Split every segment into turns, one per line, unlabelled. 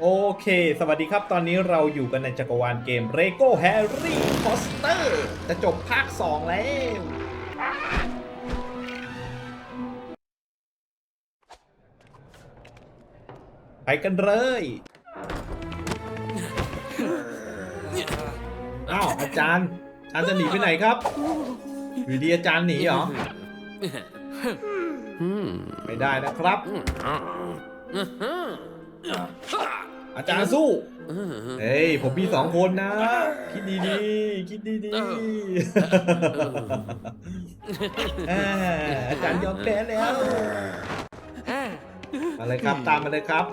โอเค สวัสดีครับ ตอนนี้เราอยู่กันในจักรวาลเกม Lego Harry Potter จะจบภาค 2 แล้ว ไปกันเลย อ้าวอาจารย์ อาจารย์จะหนีไปไหนครับอยู่ดีอาจารย์หนีเหรอ ไม่ได้นะครับ อาจารย์สู้เฮ้ยผมมีสองคนนะ คิดดีๆคิดดีๆอ่าอาจารย์ยอมแพ้แล้วมาเลยครับตามมาเลยครับ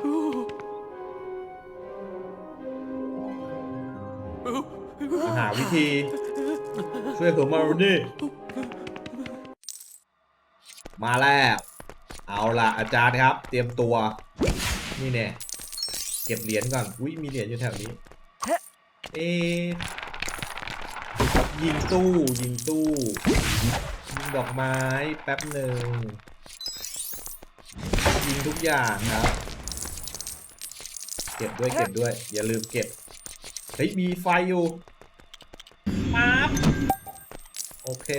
หาวิธีช่วยผมมาวันนี้มาแล้ว เอาล่ะอาจารย์ครับ เตรียมตัว นี่แน่ เก็บเหรียญก่อน อุ้ยมีเหรียญอยู่แถวนี้ เอะยิงตู้ ยิงตู้ ยิงดอกไม้แป๊บหนึ่ง ยิงทุกอย่างครับ เก็บด้วยเก็บด้วย อย่าลืมเก็บ เฮ้ย มีไฟอยู่ปั๊บโอเค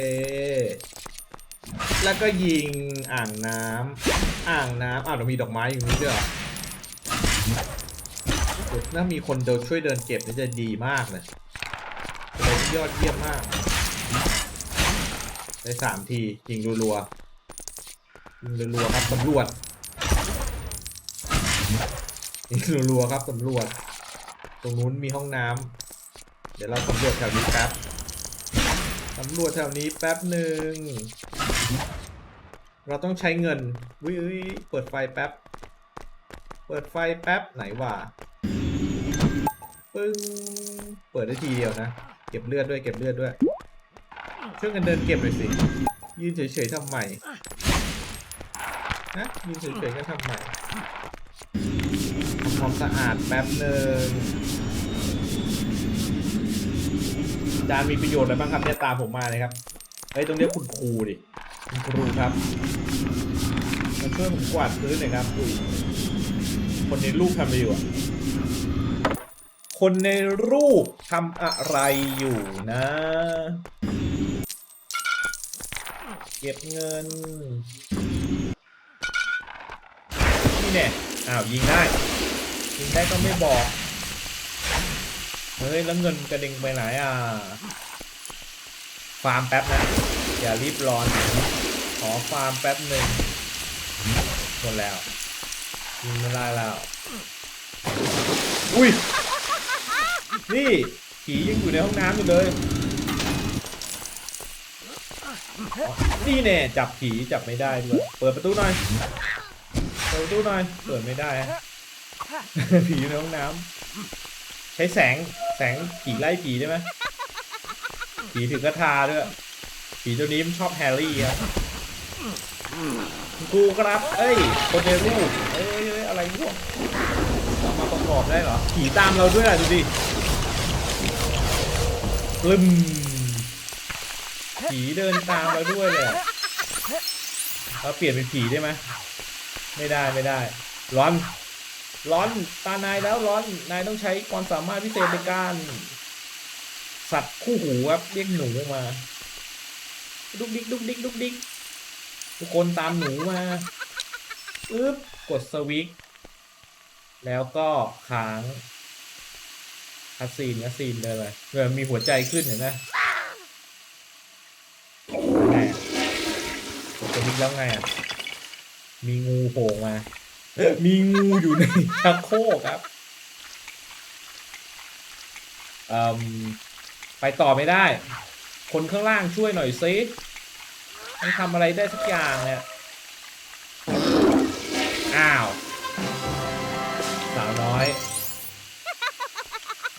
แล้วก็ยิงอ่างน้ำอ่างน้ำอ้าวเรามีดอกไม้อยู่นี้ด้วยเหรอโอ้ ถ้ามีคนเดินช่วยเดินเก็บนี่จะดีมากเลยเป็นะไรที่ยอดเยี่ยมมากได้สามทียิงรัวๆยิงรัวๆครับตำรวจยิงรัวๆครับตำรวจ ตรงนู้นมีห้องน้ำเดี๋ยวเราสำรวจแถวนี้แป๊บสำรวจแถวนี้แป๊บหนึ่งเราต้องใช้เงินวิวเปิดไฟแป๊บ เปิดไฟแป๊บไหนวะ ปึ้ง เปิดได้ทีเดียวนะ เก็บเลือดด้วย เก็บเลือดด้วย ช่วยกันเดินเก็บหน่อยสิ ยืนเฉยๆทำไมนะยืนเฉยๆกันทำไมทำความสะอาดแป๊บหนึ่งจารย์มีประโยชน์อะไรบ้างครับเนี่ยตามผมมาเลยครับเฮ้ตรงนี้คุณครูดิคุณครูครับมาช่วยผมกวาดพื้นหน่อยครับอุ้ยคนในรูปทำอะไรอยู่อะ คนในรูปทำอะไรอยู่นะ เก็บเงิน นี่แน่อ้าวยิงได้ ยิงได้ก็ไม่บอก เฮ้ย แล้วเงินกระเด็งไปไหนอะ ฟาร์มแป๊บนะ อย่ารีบร้อน ขอฟาร์มแป๊บหนึ่งหมดแล้วยิงไม่ได้แล้ว อุ้ย นี่ผียังอยู่ในห้องน้ำอยู่เลย นี่แน่จับผีจับไม่ได้ด้วย เปิดประตูหน่อย เปิดประตูหน่อย เปิดไม่ได้ ผีอยู่ในห้องน้ำใช้แสงแสงผีไล่ผีได้ไหมผีถือกระทาด้วย ผีตัวนี้มันชอบแฮร์รี่ครับครูครับ เอ้ยคนในรูปเอ้ยเอ้ยอะไรพวกเรามาประกอบได้เหรอ ผีตามเราด้วยอะดูดิ กลึมผีเดินตามเราด้วยเลยเราเปลี่ยนเป็นผีได้ไหมไม่ได้ไม่ได้ ร้อน ร้อนตานายแล้วร้อนนายต้องใช้ความสามารถพิเศษในการ สัตว์คู่หูครับเรียกหนูมาดุกดิกดุกดิกดุกดิกทุกคนตามหนูมาปึ๊บกดสวิตแล้วก็ค้าง คัสซีนคัสซีนเลยเลยเหมือนมีหัวใจขึ้นเห็นไหมไงอะกดสวิตช์แล้วไงอะ มีงูโผล่มา มีงูอยู่ในชักโครกครับอ่มไปต่อไม่ได้ คนข้างล่างช่วยหน่อยซิมันทำอะไรได้สักอย่างเนี่ย อ้าว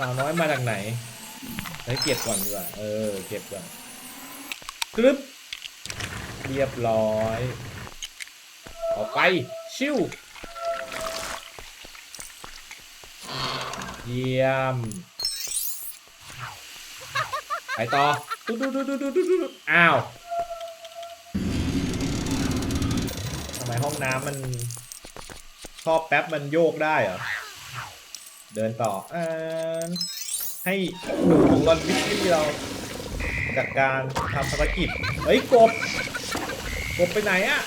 าวน้อยมาจากไหนเฮ้เก็บก่อนดีกว่า เออ เก็บก่อนกรึบเรียบร้อย ออกไป ชิวเยี่ยม ไปต่อตุ๊ดตุ๊ดตุ๊ดตุ๊ดตุ๊ดตุ๊ดอ้าวทำไมห้องน้ำมัน ชอบแป๊บมันโยกได้เหรอ เดินต่ออให้หนูของรอนวิสซี่เราจากการทำภารกิจ เฮ้ยกบ กบไปไหนอะ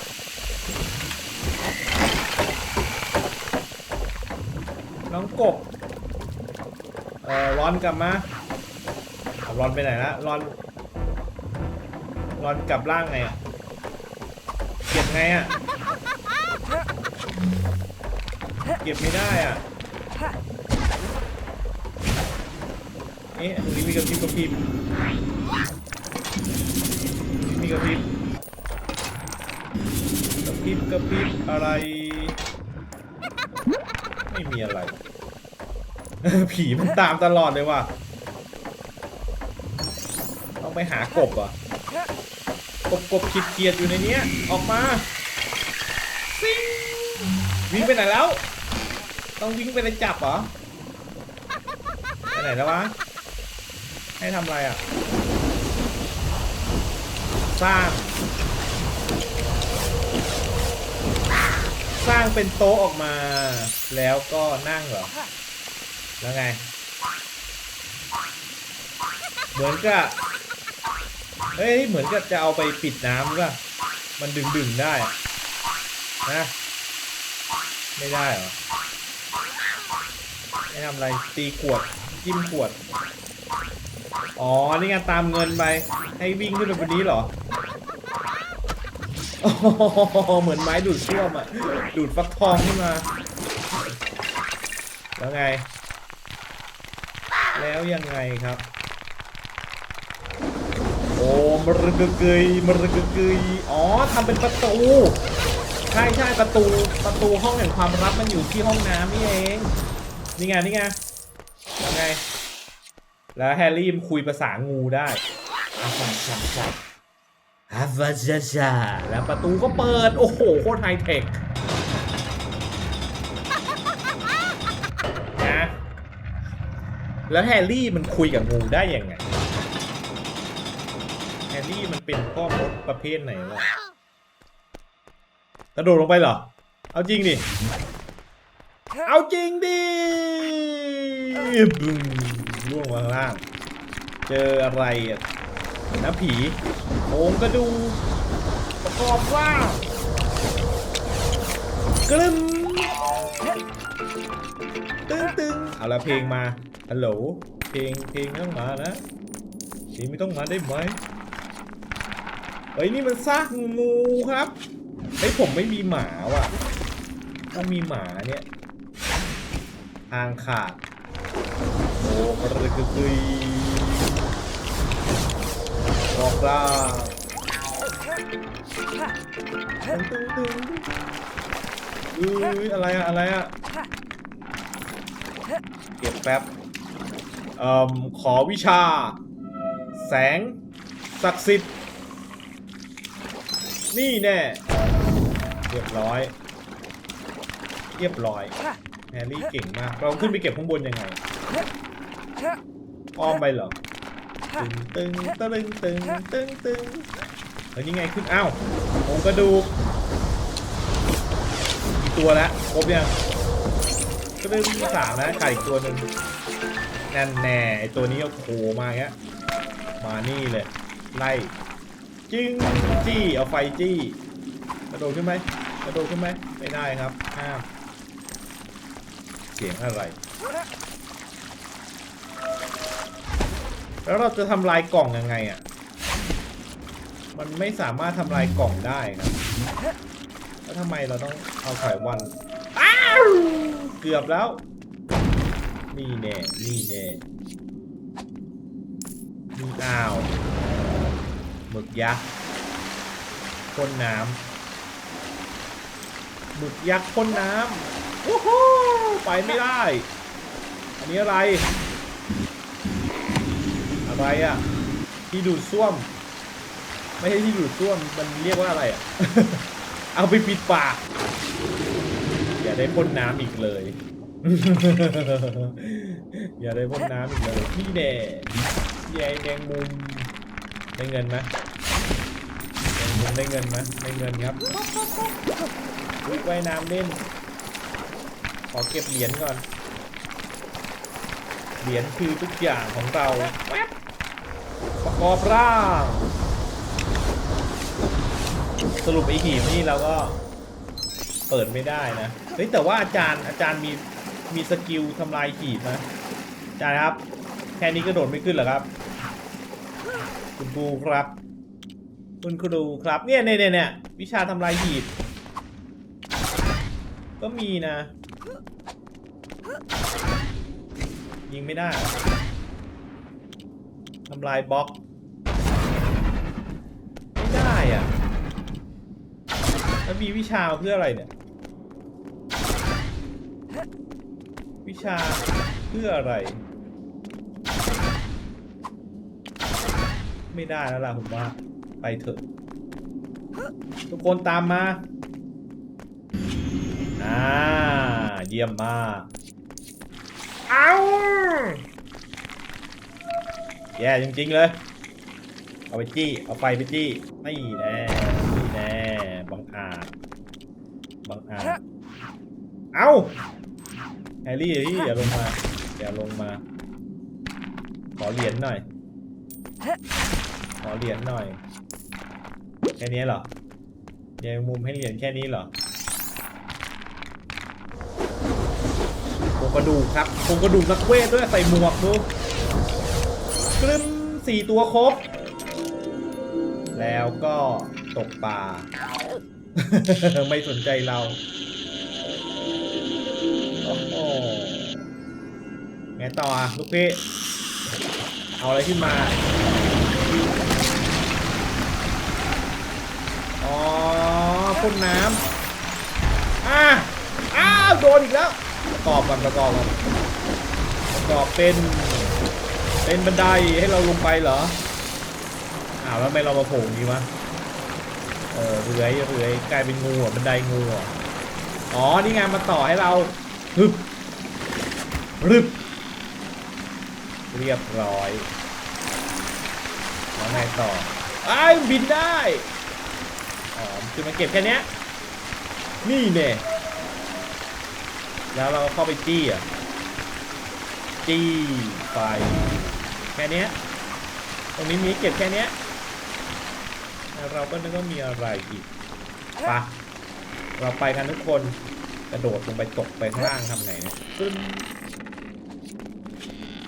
น้องกบ เอ่อรอนกลับมารอนไปไหนละรอนรอนกลับร่างไงอะเก็บไงอะเก็บไม่ได้อะ เอ๊ะตรงนี้มีกระพริบกระพริบมีกระพริบกระพริบกระพริบอะไร ไม่มีอะไร ผีมันตามตลอดเลยว่ะต้องไปหากบอะกบกบขีดเกียดอยู่ในเนี้ยออกมาซิงวิ่งไปไหนแล้ว ต้องวิ่งไปเลยจับเหรอไปไหนแล้ววะ ให้ทำอะไรอะ สร้าง สร้างเป็นโต๊ะออกมา แล้วก็นั่งเหรอ แล้วไง เหมือนกับเฮ้ย เหมือนกับจะเอาไปปิดน้ำหรือเปล่ามันดึงดึงได้ นะ ไม่ได้เหรอไม่ทำอะไร ตีขวด จิ้มขวด อ๋อ นี่ไงตามเงินไป ให้วิ่งขึ้นไปบนนี้เหรออ๋อเหมือนไม้ดูดซ่วมอะ ดูดฟักทองขึ้นมา แล้วไง แล้วยังไงครับ โอ้มรกเกยมรกเกยอ๋อทำเป็นประตู ใช่ใช่ประตู ประตูห้องแห่งความลับมันอยู่ที่ห้องน้ำนี่เอง นี่ไง นี่ไง แล้วแฮร์รี่มันคุยภาษางูได้อาฟาชาชาอาฟาชาชาแล้วประตูก็เปิด โอ้โห โคตรไฮเทคนะแล้วแฮร์รี่มันคุยกับงูได้ยังไง แฮร์รี่มันเป็นพ่อมดประเภทไหนวะกระโดดลงไปเหรอ เอาจริงดิ เอาจริงดิบึ้ง ล่วงมาข้างล่าง เจออะไรอะน้ำผีโองกระดูกประกอบร่ากลึมตึงตึงเอาละเพลงมาฮัลโหลเพลงเพลงต้องมานะเพลงไม่ต้องมาได้ไหมเฮ้ยนี่มันซากงูครับเฮ้ผมไม่มีหมาว่ะถ้ามีหมาเนี่ยทางขาด โอ้กระกึกกึยบอกล่าตึงตึงตึงอุ้ยอะไรอะอะไรอะเก็บแป๊บเอ่อขอวิชา แสง ศักดิ์สิทธิ์ นี่แน่เรียบร้อย เรียบร้อยแฮร์รี่เก่งมาก เราขึ้นไปเก็บข้างบนยังไง อ้อมไปเหรอ ตึงตึงตึงตึงตึงตึงเฮ้ยนี่ไงขึ้นอ้าวโครงกระดูกกี่ตัวแล้วครบยังก็ได้มีสามนะขาดอีกตัวหนึ่งนั่นแน่ไอตัวนี้ก็โผล่มาอย่างเงี้ยมานี่เลย ไล่จึ้งจี้เอาไฟจี้กระโดดขึ้นไหมกระโดดขึ้นไหมไม่ได้ครับห้ามเสียงอะไร แล้วเราจะทำลายกล่องยังไงอะ มันไม่สามารถทำลายกล่องได้ครับ แล้วทำไมเราต้องเอาไขวันอ้าวเกือบแล้ว นี่แน่นี่แน่นี่อ้าวหมึกยักษ์พ่นน้ำหมึกยักษ์พ่นน้ำโอ้โหไปไม่ได้ อันนี้อะไร อะไรอะ ที่ดูดซ่วม ไม่ใช่ที่ดูดซ่วม มันเรียกว่าอะไรอะ เอาไปปิดปาก อย่าได้พ่นน้ำอีกเลย อย่าได้พ่นน้ำอีกเลยพี่แดยายแมงมุมได้เงินไหมแมงมุมได้เงินไหมได้เงินครับอุ๊ยว่ายน้ำเล่น ขอเก็บเหรียญก่อน เหรียญคือทุกอย่างของเราแว๊บประ กอบร่างสรุปไอ้หีบนี่เราก็เปิดไม่ได้นะ เฮ้ยแต่ว่าอาจารย์อาจารย์มีมีสกิลทำลายหีบนะอาจารย์ครับ แค่นี้ก็โดดไม่ขึ้นหรอครับ คุณครูครับ คุณครูครับเนี่ยเนี่ยเนี่ยวิชาทำลายหีบ ก็มีนะ ยิงไม่ได้ทำลายบล็อก อะแล้วมีวิชาเพื่ออะไรเนี่ย วิชาเพื่ออะไร ไม่ได้แล้วล่ะผมว่า ไปเถอะ ทุกคนตามมา อ่า เยี่ยมมาก เอาแย่จริง ๆ เลย เอาไปจี้ เอาไฟไปจี้ไม่แน่ไม่แน่บังอาจบังอาจเอาแฮร์รี่เฮ้ยอย่าลงมาอย่าลงมา ขอเหรียญหน่อย ขอเหรียญหน่อย แค่นี้เหรอยังมุมให้เหรียญแค่นี้เหรอโครงกระดูกครับโครงกระดูกนักเวทด้วยใส่หมวกดูกรึมสี่ตัวครบ แล้วก็ตกปลา ไม่สนใจเราโอ้โหไงต่ออะลูกพี่ เอาอะไรขึ้นมา อ๋อพ่นน้ำอะอ้าว โดนอีกแล้ว ประกอบกันประกอบกันประกอบเป็น เป็นบันไดให้เราลงไปเหรอ อ้าวแล้วทำไมเรามาโผล่อย่างนี้วะ เออเรือยเรือยกลายเป็นงูอะบันไดงูอะอ๋อ นี่ไงมาต่อให้เราฮึบรึบ เรียบร้อย แล้วไงต่อไอ้บินได้ อ๋อคือมาเก็บแค่นี้นี่เน่แล้วเราเข้าไปจี้อะ จี้ไฟแค่นี้ตรงนี้มีเก็บแค่นี้ เราก็นึกว่ามีอะไรอีกไปะเราไปกันทุกคนกระโดดลงไปตกไปข้างล่างทำไงเนี่ยตึ้ม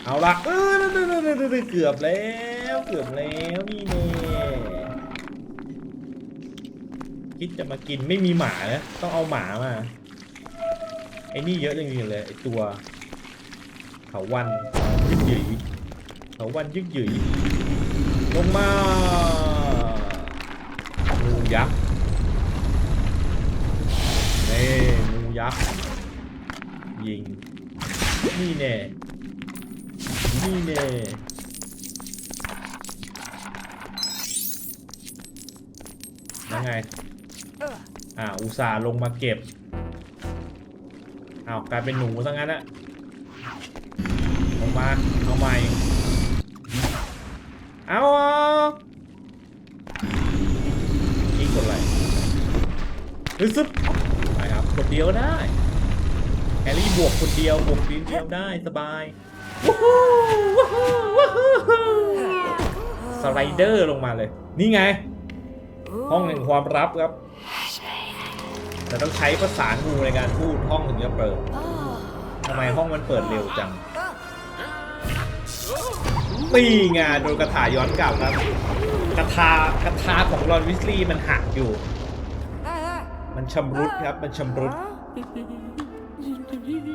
เอาละเออเกือบแล้วเกือบแล้วนี่เน่คิดจะมากินไม่มีหมานะต้องเอาหมามาไอ้นี่เยอะจริงๆเลยไอ้ตัวเถาวันยึกหยืยเถาวันยึกหยืยลงมางู ยักษ์นี่งูยักษ์ยิง นี่แน่นี่แน่ยังไง อ่า อุตส่าห์ลงมาเก็บ อ้าว กลายเป็นหนูซะงั้นอะลงมา เอาใหม่ เอาอีกคนอะไร ฮึซึบไปครับคนเดียวได้แฮร์รี่บวกคนเดียวบวกทีเดียวได้สบายวู้ฮู้วู้ฮู้วู้ฮู้สไลเดอร์ลงมาเลย นี่ไง ห้องแห่งความลับครับ แต่ต้องใช้ภาษางูในการพูดห้องถึงจะเปิดทำไมห้องมันเปิดเร็วจังตีไงโดนกระถาย้อนกลับครับกระทากระทาของรอนวิสลีย์มันหักอยู่ มันชำรุดครับ มันชำรุด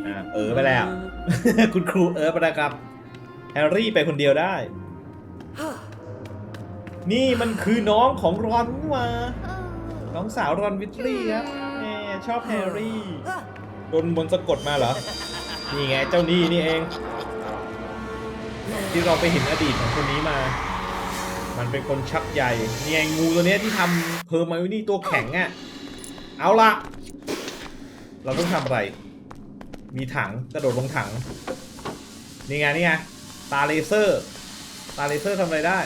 อ่าเออไปแล้ว คุณครูเออไปแล้วครับ แฮร์รี่ไปคนเดียวได้ นี่มันคือน้องของรอนนี่หว่าน้องสาวรอนวิสลีย์ครับแหมชอบแฮร์รี่โดนมนต์สะกดมาเหรอ นี่ไงเจ้านี่นี่เอง ที่เราไปเห็นอดีตของคนนี้มา มันเป็นคนชักใหญ่นี่ไงงูตัวเนี้ยที่ทำเพอร์มาวินี่ตัวแข็งอะ่ะ เอาละเราต้องทำอะไร มีถังกระโดดลงถัง นี่ไงนี่ไงตาเลเซอร์ ตาเลเซอร์ทำอะไรได้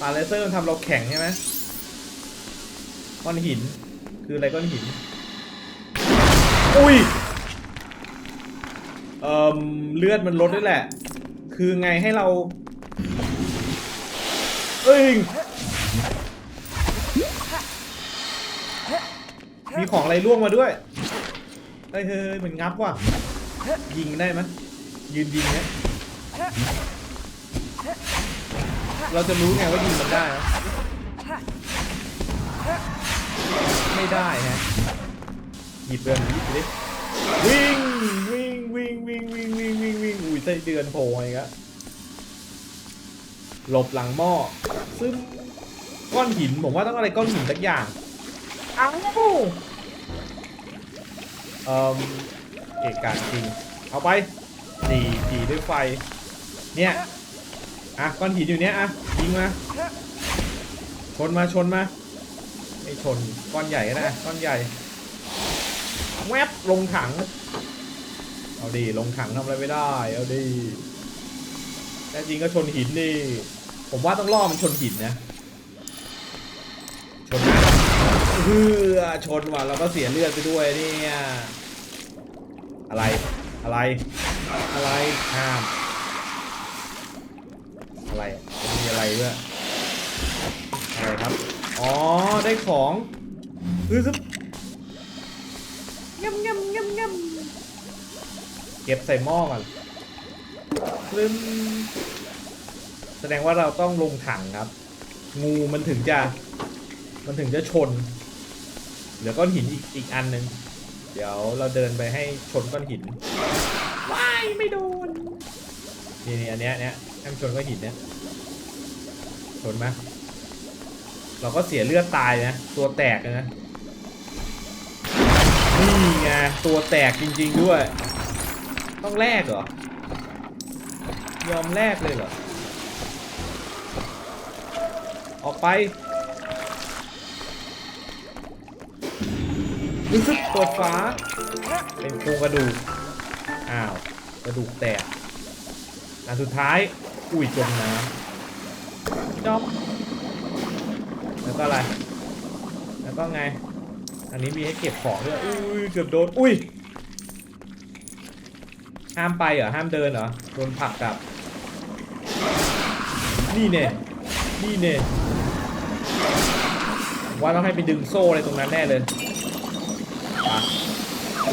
ตาเลเซอร์มันทำเราแข็งใช่ไหมก้อนหิน คืออะไรก้อนหิน อุ้ย เอเอ่มเลือดมันลดด้วยแหละ คือไงให้เรา เอ้ย มีของอะไรล่วงมาด้วยเฮ้ยเฮ้ยเฮ้ยมันงับว่ะ ยิงได้ไหมยยืนยิงเนี่ยเราจะรู้ไงว่ายิงมันได้นะไม่ได้ฮะหยิบเดือนหยิบไปดิวิ่งวิ่งวิ่งวิ่งวิ่งวิ่งวิ่งวิ่งอุ้ยไส้เดือนโผล่มาอีกแล้วหลบหลังหม้อซึ่งก้อนหินผมว่าต้องอะไรก้อนหินสักอย่างอ้า เอ่อเอกการจริง เอาไปตีตีด้วยไฟ เนี่ย อะก้อนหินอยู่เนี้ยอะยิงมา ชนมาชนมาไม่ชนก้อนใหญ่ก็ได้ก้อนใหญ่ แวบลงถัง เอาดีลงถังทำอะไรไม่ได้ เอาดีแต่จริงก็ชนหินดิ ผมว่าต้องล่อมันชนหินนะ เพื่อชนว่ะเราก็เสียเลือดไปด้วยเนี่ยอะไรอะไร อะไรห้ามอะไรมีอะไรด้วยอะไรครับอ๋อได้ของอือซึบงำงำงำงำเก็บใส่หม้อก่อนลืมแสดงว่าเราต้องลงถังครับ งูมันถึงจะ มันถึงจะชน เหลือก้อนหินอีกอีกอันหนึ่งเดี๋ยวเราเดินไปให้ชนก้อนหินว้ายไม่โดนนี่นี่อันเนี้ยเนี้ยให้มันชนก้อนหินเนี้ยชนไหมเราก็เสียเลือดตายนะตัวแตกนะนี่ไงตัวแตกจริง ๆด้วย ต้องแลกเหรอยอมแลกเลยเหรอออกไป รู้สึกเปิดฟ้า เป็นโครงกระดูก อ้าว กระดูกแตก อันสุดท้าย อุ้ยจมน้ำจอมแล้วก็อะไร แล้วก็ไง อันนี้มีให้เก็บของด้วย อุ้ยเกือบโดน อุ้ย ห้ามไปเหรอ ห้ามเดินเหรอ โดนผักกลับ นี่เนี่ย นี่เนี่ยว่าต้องให้ไปดึงโซ่อะไรตรงนั้นแน่เลย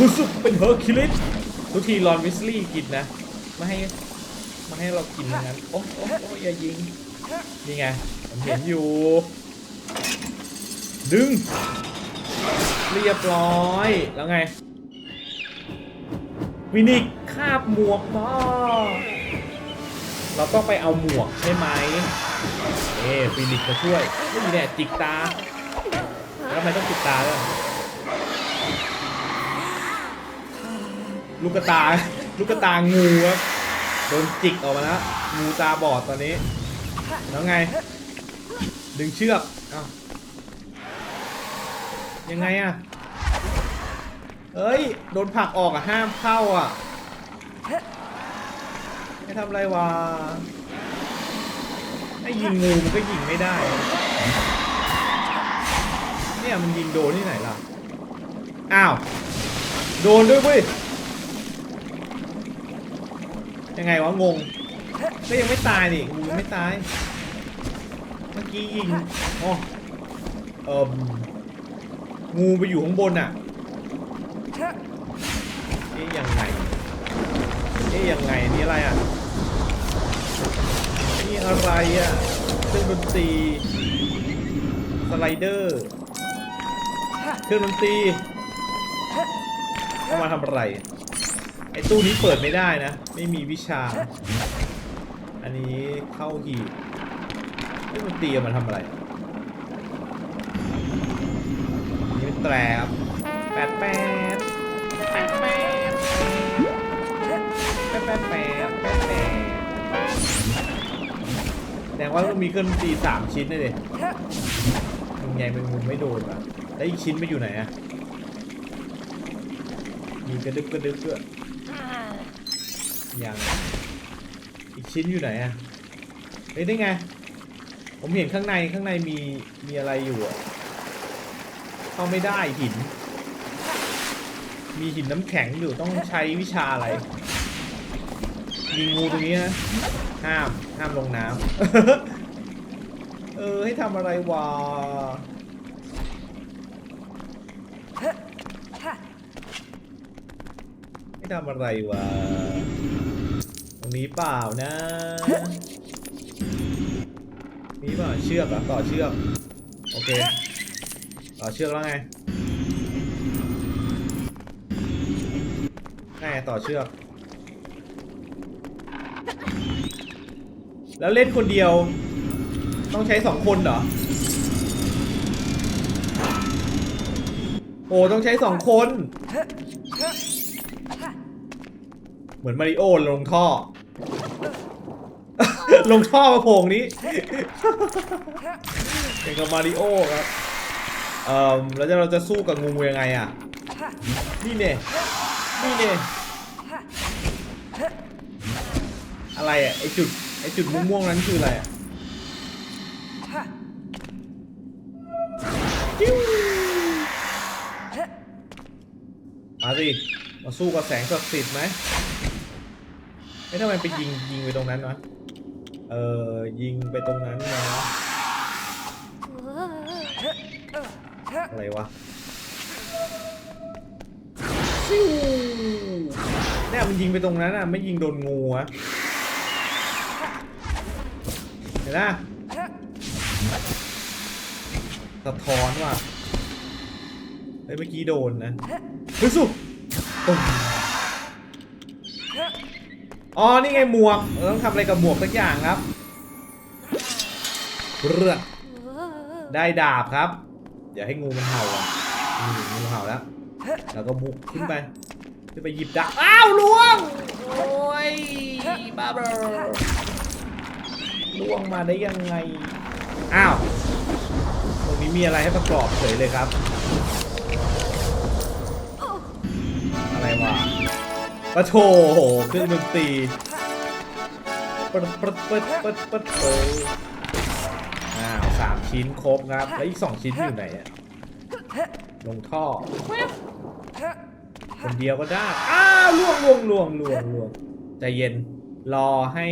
รู้สึกเป็นเฮอร์คิลิสทุกทีรอนวิสลี่กินนะไม่ให้ไม่ให้เรากินงนั้นโอ้โอ้โอ้อย่ายิงนี่ไงผมเห็นอยู่ ดึง เรียบร้อย แล้วไง วินิกคาบหมวกมาเราต้องไปเอาหมวกใช่ไหมเอ๊ฟินิกมาช่วยไม่มีแน่จิกตา แล้วทำไมต้องจิกตาด้วย ลูกตา ลูกตางูครับโดนจิกออกมาแล้วงูตาบอดตอนนี้ แล้วไง ดึงเชือกอ้ายังไงอะเอ้ย โดนผลักออกอะห้ามเข้าอะไม่ทำไรวะไอ้ยิงงูมันก็ยิงไม่ได้ เนี่ยมันยิงโดนที่ไหนล่ะ อ้าว โดนด้วยเว้ย ยังไงวะงงก็ยังไม่ตายนี่งูยังไม่ตาย เมื่อกี้ยิงอ๋อเอ่มงูไปอยู่ข้างบนอะเอ๊ยยังไงเอ๊ยยังไงนี่อะไรอะนี่อะไรอะเครื่องดนตรีสไลเดอร์เครื่องดนตรีเอามาทำอะไร อ้ตู้นี้เปิดไม่ได้นะ ไม่มีวิชา อันนี้เข้าหีบเครื่องดนตีมาทำอะไร นี่เป็นแตรครับแปดแปดแปดแปดแปดแปดแปดแปดแปดแสดงว่าต้องมีเครื่องดนตรีสามชิ้นเลยดิมึงไงมึงมุมไม่โดนวะแล้วอีกชิ้นไปอยู่ไหนอะมีกระดึบกระดึบด้วย ยังอีกชิ้นอยู่ไหนอะเฮ้ยได้ไง ผมเห็นข้างในข้างในมีมีอะไรอยู่อะเข้าไม่ได้หิน มีหินน้ำแข็งอยู่ต้องใช้วิชาอะไรมีงูตรงนี้นะห้ามห้ามลงน้ำ เออให้ทำอะไรวะให้ ทำอะไรวะ ตรงนี้เปล่านะมีเปล่าเชือกเหรอต่อเชือก โอเค ต่อเชือกแล้วไงไงต่อเชือก แล้วเล่นคนเดียว ต้องใช้สองคนเหรอ โอ้ต้องใช้สองคน มือนมาริโอลงท่อ ลงท่อมาโผงนี้เป็นกับมาริโอครับเอ่อแล้วเราจะสู้กับงูยังไงอะ นี่เน่นี่เน่อะไรอะไอจุดไอจุดม่วงๆนั้นคืออะไรอะมาสิมาสู้กับแสงศักดิ์สิทธิ์ไหม ไม่ทำไมไปยิงยิงไปตรงนั้นวะเออยิงไปตรงนั้นนะอะไรวะเนี่ยมันยิงไปตรงนั้นอะไม่ยิงโดนงูอะเห็นไหมสะท้อนว่ะเฮ้ยเมื่อกี้โดนนะเฮ้ยสู้ตุ้ม อ๋อ นี่ไงหมวกเราต้องทำอะไรกับหมวกสักอย่างครับเรือได้ดาบครับ อย่าให้งูมันเห่าอะงูเห่าแล้ว แล้วก็บุกขึ้นไปขึ้นไปหยิบดาบ อ้าวล่วง โอ้ยบ้าบอล่วงมาได้ยังไง อ้าว ตรงนี้มีอะไรให้ประกอบเฉยเลยครับ ปะโถโหเครื่องดนตรีปัดปัดปัดปัดปัดเอออ้าวสามชิ้นครบครับ แล้วอีกสองชิ้นอยู่ไหนอะลงท่อ คนเดียวก็ได้ อ้าวล่วงล่วงล่วงล่วงล่วงใจเย็น รอให้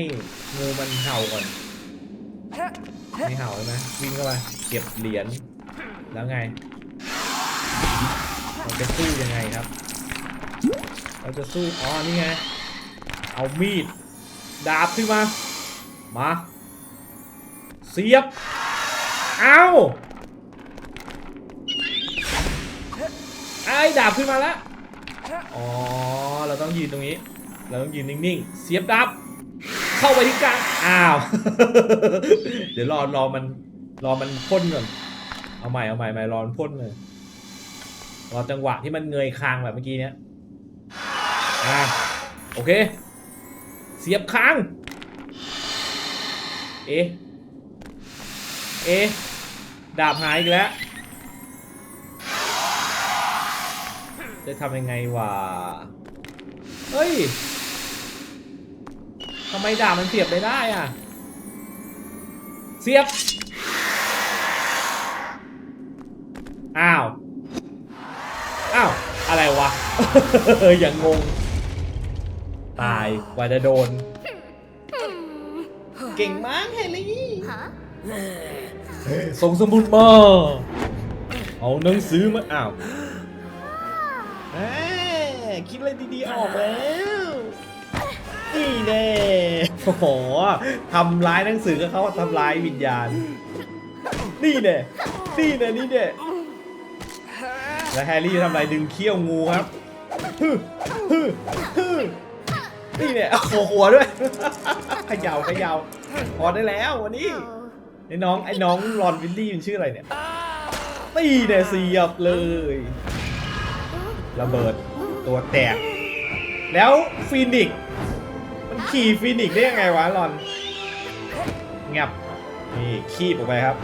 งูมันเห่าก่อน ไม่เห่าใช่ไหมวิ่งเข้ามาเก็บเหรียญ แล้วไงเราจะสู้ยังไงครับ เราจะสู้อ๋อนี่ไงเอามีด ดาบขึ้นมา มาเสียบ เอาไอ้ดาบขึ้นมาแล้วอ๋อ เราต้องยืนตรงนี้ เราต้องยืนนิ่งๆ เสียบดาบ เข้าไปที่กลางอ้าว เดี๋ยวรอรอมันรอมันพ่นก่อน เอาใหม่เอาใหม่ใหม่รอมันพ่นเลย รอจังหวะที่มันเงยคางแบบเมื่อกี้เนี้ย อ่าโอเค เสียบค้าง เอ๊ะ เอ๊ะ ดาบหายอีกแล้ว จะทำยังไงวะ เฮ้ย ทำไมดาบมันเสียบไม่ได้อะ เสียบ อ้าว อ้าว อะไรวะ อย่างงง ตายกว่าจะโดน เก่งมากเฮลี่ส่งสมุดมา เอาหนังสือมาอ้าวแหมคิดอะไรดีๆออกแล้ว นี่แน่โอ้โหทำร้ายหนังสือก็เขาทำร้ายวิญญาณ นี่แน่นี่แน่นี่แน่แล้วแฮร์รี่ทำอะไรดึงเขี้ยวงูครับฮึฮึฮึ นี่เนี่ยโอ้โหหัวด้วยเขย่าเขย่าพอได้แล้ววันนี้ไอ้น้องไอ้น้องรอนวิลลี่มันชื่ออะไรเนี่ยตีเนี่ยเสียบเลยระเบิดตัวแตก แล้วฟีนิกซ์มันขี่ฟีนิกซ์ได้ยังไงวะรอนงับนี่คีบออกไปครับ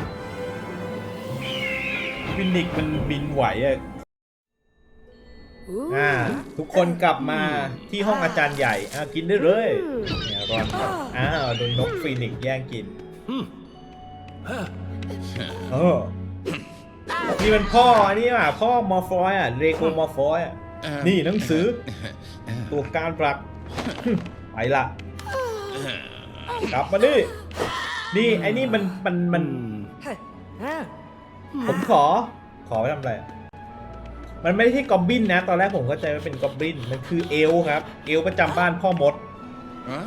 ฟีนิกซ์มันบินไหวอะ อ่าทุกคนกลับมาที่ห้องอาจารย์ใหญ่อ่ากินได้เลยเนี่ยรอนอ้าวโดนนกฟีนิกซ์แย่งกินเออนี่มันพ่ออันนี้อะพ่อมอร์ฟอยอะเรโกมอร์ฟอยอะนี่หนังสือ ตัวการปรักไปละกลับมาดินี่ไอ้นี่มันมันมันผมขอ ขอไปทำอะไรอะ มันไม่ใช่กอบบินนะ ตอนแรกผมเข้าใจว่าเป็นกอบบิน มันคือเอลครับ เอลประจำบ้านพ่อมด
Huh?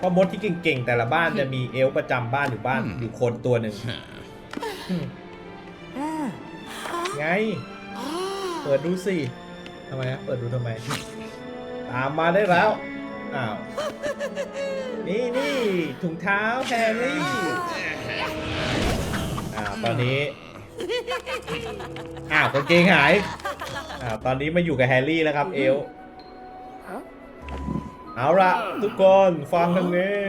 พ่อมดที่เก่งๆ แต่ละบ้านจะมีเอลประจำบ้านอยู่บ้าน
อืม
อยู่คนตัวหนึ่งอืมไง เปิดดูสิทำไมอะเปิดดูทำไม ตามมาได้แล้ว อ้าว นี่นี่ถุงเท้าแฮร์รี่ อ่า ตอนนี้ อ้าวกางเกงหายอ่าตอนนี้มาอยู่กับแฮร์รี่แล้วครับ เอลเอาละทุกคนฟังทางนี้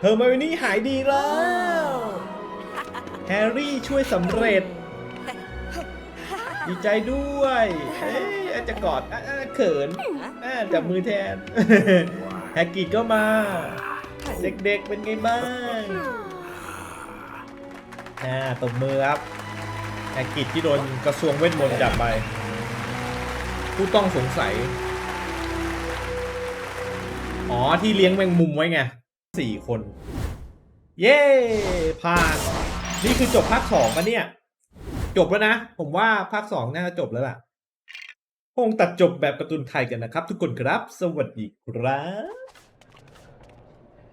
เฮอร์ไมโอนี่หายดีแล้ว แฮร์รี่ช่วยสำเร็จ ดีใจด้วยเอ้ยอาจจะกอดอะอะเขินอะจับมือแทน แฮกกิดก็มา เด็กๆเป็นไงบ้างอ่าตบมือครับ แฮกกิดที่โดนกระทรวงเวทมนต์จับไป ผู้ต้องสงสัย อ๋อที่เลี้ยงแมงมุมไว้ไงสี่คน เย้ผ่านนี่คือจบภาคสองปะเนี่ย จบแล้วนะ ผมว่าภาคสองน่าจะจบแล้วล่ะคงตัดจบแบบการ์ตูนไทยกันนะครับ ทุกคนครับ สวัสดีครับ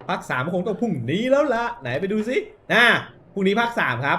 ภาคสามคงต้องพรุ่งนี้แล้วละไหนไปดูสิน่าพรุ่งนี้ภาคสามครับ